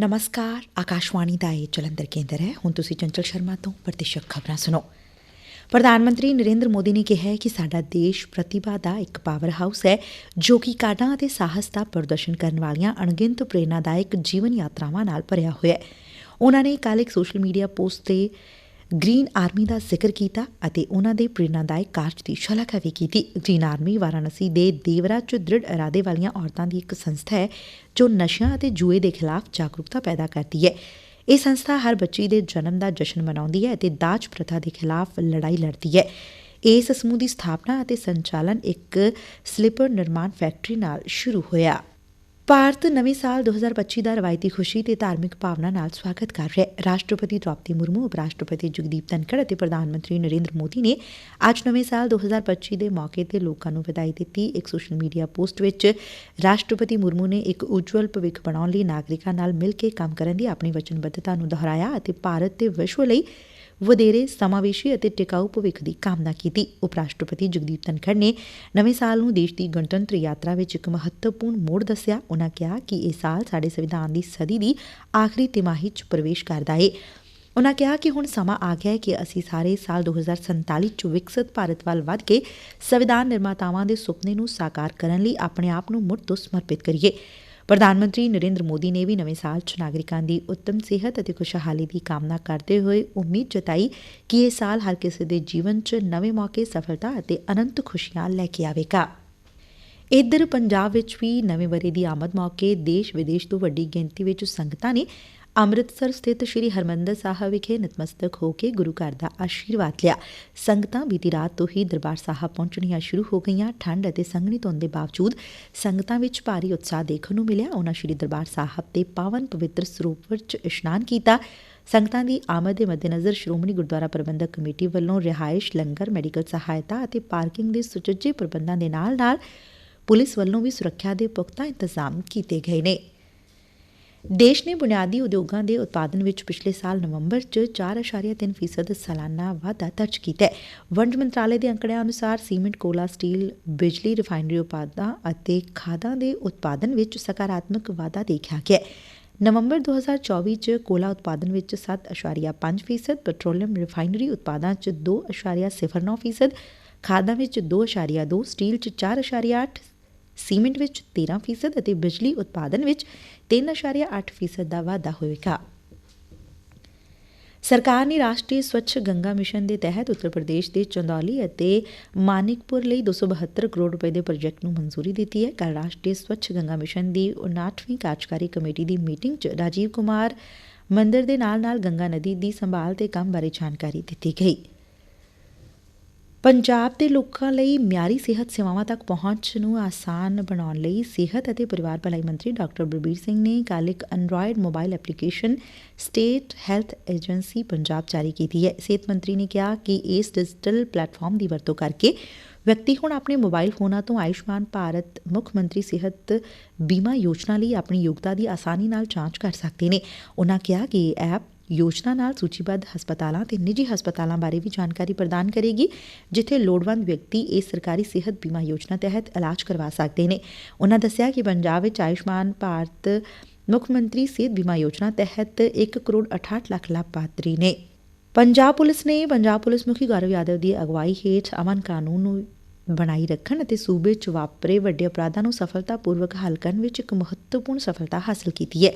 ਨਮਸਕਾਰ ਆਕਾਸ਼ਵਾਣੀ ਦਾ ਇਹ ਜਲੰਧਰ ਕੇਂਦਰ ਹੈ ਹੁਣ ਤੁਸੀਂ ਚੰਚਲ ਸ਼ਰਮਾ ਤੋਂ ਪ੍ਰਤੀਸ਼ਤ ਖਬਰਾਂ ਸੁਣੋ ਪ੍ਰਧਾਨ ਮੰਤਰੀ ਨਰਿੰਦਰ ਮੋਦੀ ਨੇ ਕਿਹਾ ਹੈ ਕਿ ਸਾਡਾ ਦੇਸ਼ ਪ੍ਰਤਿਭਾ ਦਾ ਇੱਕ ਪਾਵਰ ਹਾਊਸ ਹੈ ਜੋ ਕਿ ਕਾਢਾਂ ਅਤੇ ਸਾਹਸ ਦਾ ਪ੍ਰਦਰਸ਼ਨ ਕਰਨ ਵਾਲੀਆਂ ਅਣਗਿਣਤ ਪ੍ਰੇਰਨਾਦਾਇਕ ਜੀਵਨ ਯਾਤਰਾਵਾਂ ਨਾਲ ਭਰਿਆ ਹੋਇਆ ਹੈ ਉਨ੍ਹਾਂ ਨੇ ਕੱਲ੍ਹ ਇੱਕ ਸੋਸ਼ਲ ਮੀਡੀਆ ਪੋਸਟ ਤੇ ਗ੍ਰੀਨ ਆਰਮੀ ਦਾ ਜ਼ਿਕਰ ਕੀਤਾ ਅਤੇ ਉਹਨਾਂ ਦੇ ਪ੍ਰੇਰਨਾਦਾਇਕ ਕਾਰਜ ਦੀ ਸ਼ਲਾਘਾ ਵੀ ਕੀਤੀ। ਗ੍ਰੀਨ ਆਰਮੀ ਵਾਰਾਣਸੀ ਦੇ ਦੇਵਰਾ ਚ ਦ੍ਰਿੜ ਇਰਾਦੇ ਵਾਲੀਆਂ ਔਰਤਾਂ ਦੀ ਇੱਕ ਸੰਸਥਾ ਹੈ, ਜੋ ਨਸ਼ਿਆਂ ਅਤੇ ਜੂਏ ਦੇ ਖਿਲਾਫ ਜਾਗਰੂਕਤਾ ਪੈਦਾ ਕਰਦੀ ਹੈ। ਇਹ ਸੰਸਥਾ ਹਰ ਬੱਚੀ ਦੇ ਜਨਮ ਦਾ ਜਸ਼ਨ ਮਨਾਉਂਦੀ ਹੈ ਅਤੇ ਦਾਜ ਪ੍ਰਥਾ ਦੇ ਖਿਲਾਫ ਲੜਾਈ ਲੜਦੀ ਹੈ। ਇਸ ਸਮੂਹ ਦੀ ਸਥਾਪਨਾ ਅਤੇ ਸੰਚਾਲਨ ਇੱਕ ਸਲੀਪਰ ਨਿਰਮਾਣ ਫੈਕਟਰੀ ਨਾਲ ਸ਼ੁਰੂ ਹੋਇਆ। ਭਾਰਤ ਨਵੇਂ ਸਾਲ 2025 ਦਾ ਰਵਾਇਤੀ ਖੁਸ਼ੀ ਤੇ ਧਾਰਮਿਕ ਭਾਵਨਾ ਨਾਲ ਸਵਾਗਤ ਕਰ ਰਿਹਾ ਹੈ। ਰਾਸ਼ਟਰਪਤੀ ਦ੍ਰੋਪਦੀ ਮੁਰਮੂ ਉਪ ਰਾਸ਼ਟਰਪਤੀ ਜਗਦੀਪ ਧਨਖੜ ਅਤੇ ਪ੍ਰਧਾਨ ਮੰਤਰੀ ਨਰਿੰਦਰ ਮੋਦੀ ਨੇ ਅੱਜ ਨਵੇਂ ਸਾਲ 2025 ਦੇ ਮੌਕੇ ਤੇ ਲੋਕਾਂ ਨੂੰ ਵਧਾਈ ਦਿੱਤੀ। ਇੱਕ ਸੋਸ਼ਲ ਮੀਡੀਆ ਪੋਸਟ ਵਿੱਚ ਰਾਸ਼ਟਰਪਤੀ ਮੁਰਮੂ ਨੇ ਇੱਕ ਉਜਵਲ ਭਵਿੱਖ ਬਣਾਉਣ ਲਈ ਨਾਗਰਿਕਾਂ ਨਾਲ ਮਿਲ ਕੇ ਕੰਮ ਕਰਨ ਦੀ ਆਪਣੀ ਵਚਨਬੱਧਤਾ ਨੂੰ ਦੁਹਰਾਇਆ ਅਤੇ ਭਾਰਤ ਤੇ ਵਿਸ਼ਵ ਲਈ ਵਧੇਰੇ ਸਮਾਵੇਸ਼ੀ ਅਤੇ ਟਿਕਾਊ ਭਵਿੱਖ ਦੀ ਕਾਮਨਾ ਕੀਤੀ। ਉਪ ਰਾਸ਼ਟਰਪਤੀ ਜਗਦੀਪ ਧਨਖੜ ਨੇ ਨਵੇਂ ਸਾਲ ਨੂੰ ਦੇਸ਼ ਦੀ ਗਣਤੰਤਰ ਯਾਤਰਾ ਵਿੱਚ ਇੱਕ ਮਹੱਤਵਪੂਰਨ ਮੋੜ ਦੱਸਿਆ। ਉਨ੍ਹਾਂ ਕਿਹਾ ਕਿ ਇਹ ਸਾਲ ਸਾਡੇ ਸੰਵਿਧਾਨ ਦੀ ਸਦੀ ਦੀ ਆਖਰੀ ਤਿਮਾਹੀ 'ਚ ਪ੍ਰਵੇਸ਼ ਕਰਦਾ ਏ। ਉਨ੍ਹਾਂ ਕਿਹਾ ਕਿ ਹੁਣ ਸਮਾਂ ਆ ਗਿਆ ਹੈ ਕਿ ਅਸੀਂ ਸਾਰੇ ਸਾਲ 2047 ਚ ਵਿਕਸਿਤ ਭਾਰਤ ਵੱਲ ਵਧ ਕੇ ਸੰਵਿਧਾਨ ਨਿਰਮਾਤਾਵਾਂ ਦੇ ਸੁਪਨੇ ਨੂੰ ਸਾਕਾਰ ਕਰਨ ਲਈ ਆਪਣੇ ਆਪ ਨੂੰ ਮੁੜ ਤੋਂ ਸਮਰਪਿਤ ਕਰੀਏ। ਪ੍ਰਧਾਨ ਮੰਤਰੀ ਨਰਿੰਦਰ ਮੋਦੀ ਨੇ ਵੀ ਨਵੇਂ ਸਾਲ 'ਚ ਨਾਗਰਿਕਾਂ ਦੀ ਉੱਤਮ ਸਿਹਤ ਅਤੇ ਖੁਸ਼ਹਾਲੀ ਦੀ ਕਾਮਨਾ ਕਰਦੇ ਹੋਏ ਉਮੀਦ ਜਤਾਈ ਕਿ ਇਹ ਸਾਲ ਹਰ ਕਿਸੇ ਦੇ ਜੀਵਨ 'ਚ ਨਵੇਂ ਮੌਕੇ, ਸਫਲਤਾ ਅਤੇ ਅਨੰਤ ਖੁਸ਼ੀਆਂ ਲੈ ਕੇ ਆਵੇਗਾ। ਇੱਧਰ ਪੰਜਾਬ ਵਿੱਚ ਵੀ ਨਵੇਂ ਵਰੇ ਦੀ ਆਮਦ ਮੌਕੇ ਦੇਸ਼ ਵਿਦੇਸ਼ ਤੋਂ ਵੱਡੀ ਗਿਣਤੀ ਵਿੱਚ ਸੰਗਤਾਂ ਨੇ ਅੰਮ੍ਰਿਤਸਰ ਸਥਿਤ ਸ੍ਰੀ ਹਰਮੰਦਰ ਸਾਹਿਬ ਵਿਖੇ ਨਤਮਸਤਕ ਹੋ ਕੇ ਗੁਰੂ ਘਰ ਦਾ ਆਸ਼ੀਰਵਾਦ ਲਿਆ। ਸੰਗਤਾਂ ਬੀਤੀ ਰਾਤ ਤੋਂ ਹੀ ਦਰਬਾਰ ਸਾਹਿਬ ਪਹੁੰਚਣੀਆਂ ਸ਼ੁਰੂ ਹੋ ਗਈਆਂ। ਠੰਡ ਅਤੇ ਸੰਘਣੀ ਧੁੰਦ ਦੇ ਬਾਵਜੂਦ ਸੰਗਤਾਂ ਵਿੱਚ ਭਾਰੀ ਉਤਸ਼ਾਹ ਦੇਖਣ ਨੂੰ ਮਿਲਿਆ। ਉਹਨਾਂ ਸ੍ਰੀ ਦਰਬਾਰ ਸਾਹਿਬ ਦੇ ਪਾਵਨ ਪਵਿੱਤਰ ਸਰੂਪ ਵਿੱਚ ਇਸ਼ਨਾਨ ਕੀਤਾ। ਸੰਗਤਾਂ ਦੀ ਆਮਦ ਦੇ ਮੱਦੇਨਜ਼ਰ ਸ਼੍ਰੋਮਣੀ ਗੁਰਦੁਆਰਾ ਪ੍ਰਬੰਧਕ ਕਮੇਟੀ ਵੱਲੋਂ ਰਿਹਾਇਸ਼, ਲੰਗਰ, ਮੈਡੀਕਲ ਸਹਾਇਤਾ ਅਤੇ ਪਾਰਕਿੰਗ ਦੇ ਸੁਚੱਜੇ ਪ੍ਰਬੰਧਾਂ ਦੇ ਨਾਲ-ਨਾਲ ਪੁਲਿਸ ਵੱਲੋਂ ਵੀ ਸੁਰੱਖਿਆ ਦੇ ਪੁਖਤਾ ਇੰਤਜ਼ਾਮ ਕੀਤੇ ਗਏ ਨੇ। ਦੇਸ਼ ਨੇ ਬੁਨਿਆਦੀ ਉਦਯੋਗਾਂ ਦੇ ਉਤਪਾਦਨ ਵਿੱਚ ਪਿਛਲੇ ਸਾਲ ਨਵੰਬਰ 'ਚ 4.3% ਸਾਲਾਨਾ ਵਾਧਾ ਦਰਜ ਕੀਤਾ ਹੈ। ਵਣਜ ਮੰਤਰਾਲੇ ਦੇ ਅੰਕੜਿਆਂ ਅਨੁਸਾਰ ਸੀਮੈਂਟ, ਕੋਲਾ, ਸਟੀਲ, ਬਿਜਲੀ, ਰਿਫਾਈਨਰੀ ਉਤਪਾਦਾਂ ਅਤੇ ਖਾਦਾਂ ਦੇ ਉਤਪਾਦਨ ਵਿੱਚ ਸਕਾਰਾਤਮਕ ਵਾਧਾ ਦੇਖਿਆ ਗਿਆ ਹੈ। ਨਵੰਬਰ 2024 ਚ ਕੋਲਾ ਉਤਪਾਦਨ ਵਿੱਚ 7.5% ਪੈਟਰੋਲੀਅਮ ਰਿਫਾਈਨਰੀ ਉਤਪਾਦਾਂ ਚ 2.09% ਖਾਦਾਂ ਵਿੱਚ 2.2 ਸਟੀਲ ਚ 4.8 ਸੀਮੈਂਟ ਵਿੱਚ 13% ਅਤੇ ਬਿਜਲੀ ਉਤਪਾਦਨ ਵਿੱਚ 3.8% ਦਾ ਵਾਧਾ ਹੋਵੇਗਾ। ਸਰਕਾਰ ਨੇ ਰਾਸ਼ਟਰੀ ਸਵੱਛ ਗੰਗਾ ਮਿਸ਼ਨ ਦੇ ਤਹਿਤ ਉੱਤਰ ਪ੍ਰਦੇਸ਼ ਦੇ ਚੰਦੌਲੀ ਅਤੇ ਮਾਨਿਕਪੁਰ ਲਈ 272 ਕਰੋੜ ਰੁਪਏ ਦੇ ਪ੍ਰੋਜੈਕਟ ਨੂੰ ਮਨਜ਼ੂਰੀ ਦਿੱਤੀ ਹੈ। ਕੱਲ ਰਾਸ਼ਟਰੀ ਸਵੱਛ ਗੰਗਾ ਮਿਸ਼ਨ ਦੀ 59ਵੀਂ ਕਾਰਜਕਾਰੀ ਕਮੇਟੀ ਦੀ ਮੀਟਿੰਗ 'ਚ ਰਾਜੀਵ ਕੁਮਾਰ ਮੰਦਰ ਦੇ ਨਾਲ-ਨਾਲ ਗੰਗਾ ਨਦੀ ਦੀ ਸੰਭਾਲ ਤੇ ਕੰਮ ਬਾਰੇ ਜਾਣਕਾਰੀ ਦਿੱਤੀ ਗਈ। ਪੰਜਾਬ ਦੇ ਲੋਕਾਂ ਲਈ ਮਿਆਰੀ ਸਿਹਤ ਸੇਵਾਵਾਂ ਤੱਕ ਪਹੁੰਚ ਨੂੰ ਆਸਾਨ ਬਣਾਉਣ ਲਈ ਸਿਹਤ ਅਤੇ ਪਰਿਵਾਰ ਭਲਾਈ ਮੰਤਰੀ ਡਾਕਟਰ ਬਲਬੀਰ ਸਿੰਘ ਨੇ ਕੱਲ੍ਹ ਇੱਕ android mobile application state health agency Punjab ਜਾਰੀ ਕੀਤੀ ਹੈ। ਸਿਹਤ ਮੰਤਰੀ ਨੇ ਕਿਹਾ ਕਿ ਇਸ ਡਿਜੀਟਲ ਪਲੇਟਫਾਰਮ ਦੀ ਵਰਤੋਂ ਕਰਕੇ ਵਿਅਕਤੀ ਹੁਣ ਆਪਣੇ ਮੋਬਾਈਲ ਫੋਨਾਂ ਤੋਂ ਆਯੁਸ਼ਮਾਨ ਭਾਰਤ ਮੁੱਖ ਮੰਤਰੀ ਸਿਹਤ ਬੀਮਾ ਯੋਜਨਾ ਲਈ ਆਪਣੀ ਯੋਗਤਾ ਦੀ ਆਸਾਨੀ ਨਾਲ ਜਾਂਚ ਕਰ ਸਕਦੇ ਨੇ। ਉਨ੍ਹਾਂ ਕਿਹਾ ਕਿ ਇਹ ਐਪ ਯੋਜਨਾ ਨਾਲ ਸੂਚੀਬੱਧ ਹਸਪਤਾਲਾਂ ਤੇ ਨਿੱਜੀ ਹਸਪਤਾਲਾਂ ਬਾਰੇ ਵੀ ਜਾਣਕਾਰੀ ਪ੍ਰਦਾਨ ਕਰੇਗੀ, ਜਿੱਥੇ ਲੋੜਵੰਦ ਵਿਅਕਤੀ ਇਸ ਸਰਕਾਰੀ ਸਿਹਤ ਬੀਮਾ ਯੋਜਨਾ ਤਹਿਤ ਇਲਾਜ ਕਰਵਾ ਸਕਦੇ ਨੇ। ਉਨ੍ਹਾਂ ਦੱਸਿਆ ਕਿ ਪੰਜਾਬ ਵਿੱਚ ਆਯੁਸ਼ਮਾਨ ਭਾਰਤ ਮੁੱਖ ਮੰਤਰੀ ਸਿਹਤ ਬੀਮਾ ਯੋਜਨਾ ਤਹਿਤ 1 ਕਰੋੜ 68 ਲੱਖ ਲਾਭਪਾਤਰੀ ਨੇ। ਪੰਜਾਬ ਪੁਲਿਸ ਨੇ ਪੰਜਾਬ ਪੁਲਿਸ ਮੁਖੀ ਗੌਰਵ ਯਾਦਵ ਦੀ ਅਗਵਾਈ ਹੇਠ ਅਮਨ ਕਾਨੂੰਨ ਨੂੰ ਬਣਾਈ ਰੱਖਣ ਅਤੇ ਸੂਬੇ 'ਚ ਵਾਪਰੇ ਵੱਡੇ ਅਪਰਾਧਾਂ ਨੂੰ ਸਫਲਤਾਪੂਰਵਕ ਹੱਲ ਕਰਨ ਵਿੱਚ ਇੱਕ ਮਹੱਤਵਪੂਰਨ ਸਫਲਤਾ ਹਾਸਲ ਕੀਤੀ ਹੈ।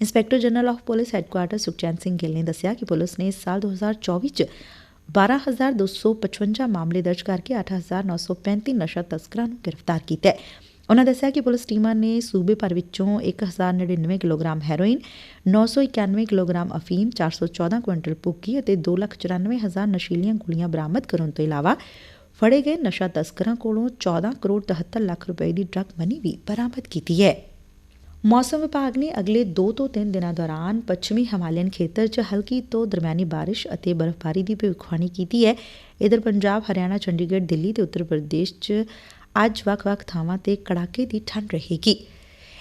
Inspector general of police headquarters Sukhchain Singh Gill ਨੇ ਦੱਸਿਆ ਕਿ ਪੁਲਿਸ ਨੇ ਸਾਲ 2024 ਚ 12255 ਮਾਮਲੇ ਦਰਜ ਕਰਕੇ 8935 ਨਸ਼ਾ ਤਸਕਰਾਂ ਨੂੰ ਗ੍ਰਿਫਤਾਰ ਕੀਤਾ ਹੈ। ਉਨ੍ਹਾਂ ਦੱਸਿਆ ਕਿ ਪੁਲਿਸ ਟੀਮਾਂ ਨੇ ਸੂਬੇ ਭਰ ਵਿੱਚੋਂ 1099 ਕਿਲੋਗ੍ਰਾਮ ਹੈਰੋਇਨ 991 ਕਿਲੋਗ੍ਰਾਮ ਅਫੀਮ 414 ਕੁਇੰਟਲ ਪੁੱਕੀ ਅਤੇ 294000 ਨਸ਼ੀਲੀਆਂ ਗੋਲੀਆਂ ਬਰਾਮਦ ਕਰਨ ਤੋਂ ਇਲਾਵਾ ਫੜੇ ਗਏ ਨਸ਼ਾ ਤਸਕਰਾਂ ਕੋਲੋਂ 14 ਕਰੋੜ 73 ਲੱਖ ਰੁਪਏ ਦੀ ਡਰੱਗ ਮਨੀ ਵੀ ਬਰਾਮਦ ਕੀਤੀ ਹੈ। ਮੌਸਮ ਵਿਭਾਗ ਨੇ ਅਗਲੇ 2 ਤੋਂ 3 ਦਿਨਾਂ ਦੌਰਾਨ ਪੱਛਮੀ ਹਿਮਾਲਿਅਨ ਖੇਤਰ 'ਚ ਹਲਕੀ ਤੋਂ ਦਰਮਿਆਨੀ ਬਾਰਿਸ਼ ਅਤੇ ਬਰਫ਼ਬਾਰੀ ਦੀ ਭਵਿੱਖਬਾਣੀ ਕੀਤੀ ਹੈ। ਇਧਰ ਪੰਜਾਬ, ਹਰਿਆਣਾ, ਚੰਡੀਗੜ੍ਹ, ਦਿੱਲੀ ਤੇ ਉੱਤਰ ਪ੍ਰਦੇਸ਼ 'ਚ ਅੱਜ ਵੱਖ-ਵੱਖ ਥਾਵਾਂ ਤੇ ਕੜਾਕੇ ਦੀ ਠੰਡ ਰਹੇਗੀ।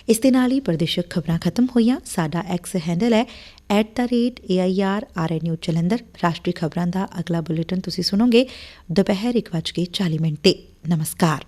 ਇਸ ਦੇ ਨਾਲ ਹੀ ਪ੍ਰਦੇਸ਼ਕ ਖਬਰਾਂ ਖਤਮ ਹੋਈਆਂ। ਸਾਡਾ ਐਕਸ ਹੈਂਡਲ ਹੈ @airrnu ਜਲੰਧਰ। ਰਾਸ਼ਟਰੀ ਖਬਰਾਂ ਦਾ ਅਗਲਾ ਬੁਲੇਟਿਨ ਤੁਸੀਂ ਸੁਣੋਗੇ ਦੁਪਹਿਰ 1:40 ਮਿੰਟ ਤੇ। ਨਮਸਕਾਰ।